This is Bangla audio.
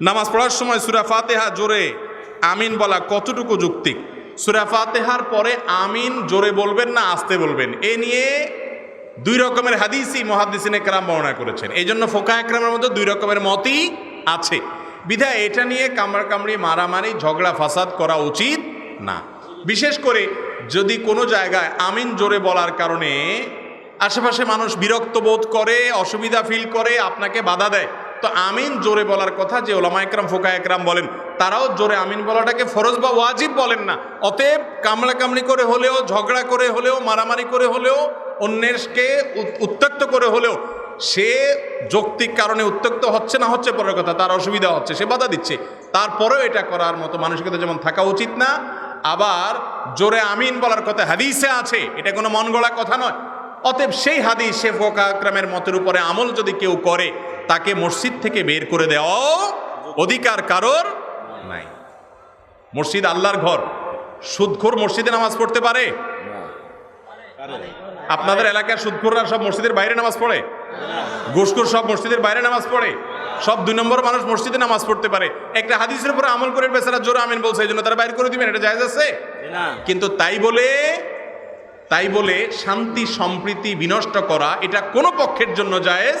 নামাজ পড়ার সময় সুরা ফাতেহা জোরে আমিন বলা কতটুকু যুক্তিক সুরা ফাতেহার পরে আমিন জোরে বলবেন না আসতে বলবেন? এ নিয়ে দুই রকমের হাদিসই মহাদিসিন একরাম বর্ণনা করেছেন। এই জন্য ফোকা একরামের মধ্যে দুই রকমের মতই আছে। বিধায় এটা নিয়ে কামড়া কামড়ি মারামারি, ঝগড়া ফাসাদ করা উচিত না। বিশেষ করে যদি কোনো জায়গায় আমিন জোরে বলার কারণে আশেপাশে মানুষ বিরক্ত বোধ করে, অসুবিধা ফিল করে, আপনাকে বাধা দেয়। তো আমিন জোরে বলার কথা যে ওলামা একরাম, ফোকা একরাম বলেন, তারাও জোরে আমিন বলাটাকে ফরজ বা ওয়াজিব বলেন না। অতএব কামড়া কামড়ি করে হলেও, ঝগড়া করে হলেও, মারামারি করে হলেও, অন্যেরকে উত- উত্ত্যক্ত করে হলেও, সে যৌক্তিক কারণে উত্ত্যক্ত হচ্ছে না হচ্ছে পরের কথা, তার অসুবিধা হচ্ছে, সে বাধা দিচ্ছে। তারপরেও এটা করার মতো মানসিকতা যেমন থাকা উচিত না, আবার জোরে আমিন বলার কথা হাদিসে আছে, এটা কোনো মন গড়া কথা নয়। অতএব সেই হাদিস সে ফোকাক্রামের মতের উপরে আমল যদি কেউ করে তাকে মসজিদ থেকে বের করে দেওয়া অধিকার কারোর নাই। মসজিদ আল্লাহর ঘর। সুদখোর মসজিদে নামাজ পড়তে পারে? আপনাদের এলাকার সুদখোররা সব মসজিদের বাইরে নামাজ পড়ে? ঘুষখোর সব মসজিদের বাইরে নামাজ পড়ে? সব দুই নম্বর মানুষ মসজিদে নামাজ পড়তে পারে। একটা হাদিসের উপরে আমল করে বেচারা জোর আমিন বলছে এই জন্য তারা বাইর করে দিবেন এটা জায়েজ আছে? কিন্তু তাই বলে তাই বলে শান্তি সম্প্রীতি বিনষ্ট করা এটা কোনো পক্ষের জন্য জায়েজ